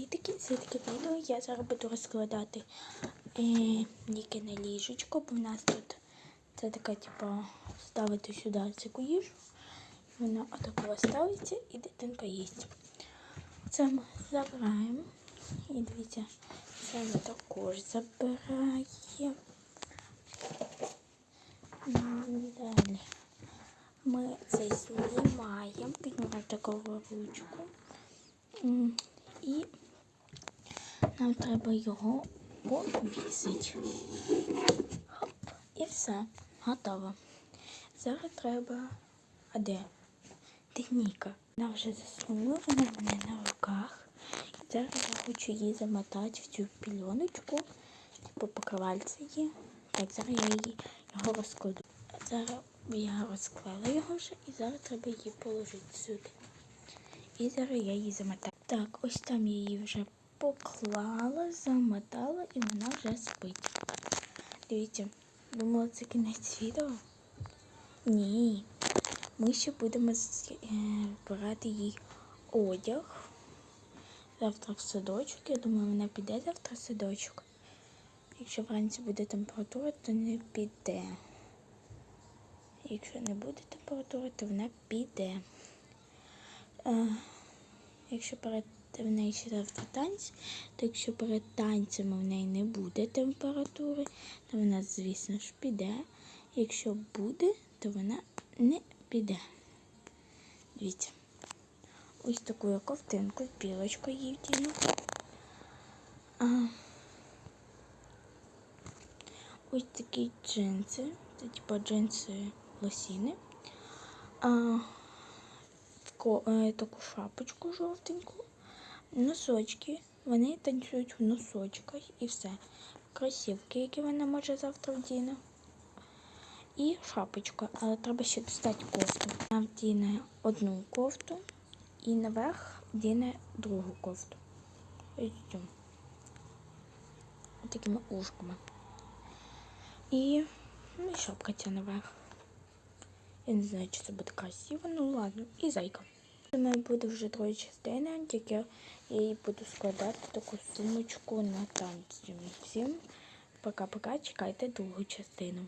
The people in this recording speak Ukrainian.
Привітики, це таке відео. Я зараз буду розкладати е, ліки на ліжечко, бо в нас тут це така, типу, ставити сюди цю їжу. Вона отако ставиться і дитинка їсть. Це ми забираємо. І дивіться, це ми також забираємо. Далі. Ми це знімаємо, піднімаємо таку ручку. І нам треба його повісити. Хоп, і все, готово. Зараз треба. А де? Техніка. Вона вже засунула вона в мене на руках. І зараз я хочу її замотати в цю пільоночку. Типу покривальце є. Так, зараз я її його розкладу. Зараз я розклала його вже і зараз треба її положити сюди. І зараз я її замотаю. Так, ось там я її вже поклала, замотала і вона вже спить. Дивіться, думала, це кінець відео. Ні. Ми ще будемо з- е, їй одяг. Завтра в садочок. Я думаю, вона піде завтра в садочок. Якщо вранці буде температура, то не піде. Якщо не буде температури, то вона піде. Е, якщо перед в неї ще завтра танці, то якщо перед танцями в неї не буде температури, то вона, звісно ж, піде. Якщо буде, то вона не піде. Дивіться. Ось таку я ковтинку з білочкою їй вдіну. Ось такі джинси. Це типу джинси лосіни. А, е, таку шапочку жовтеньку. Носочки. Вони танцюють в носочках і все. Кросівки, які вона може завтра вдіне. І шапочка, але треба ще достати кофту. Вона вдіне одну кофту і наверх вдіне другу кофту. Ось. Такими ушками. І, ну, і шапка ця наверх. Я не знаю, чи це буде красиво, ну ладно, і зайка. У мене буде вже троє частини, тільки я її буду складати таку сумочку на танці. Всім пока-пока, чекайте другу частину.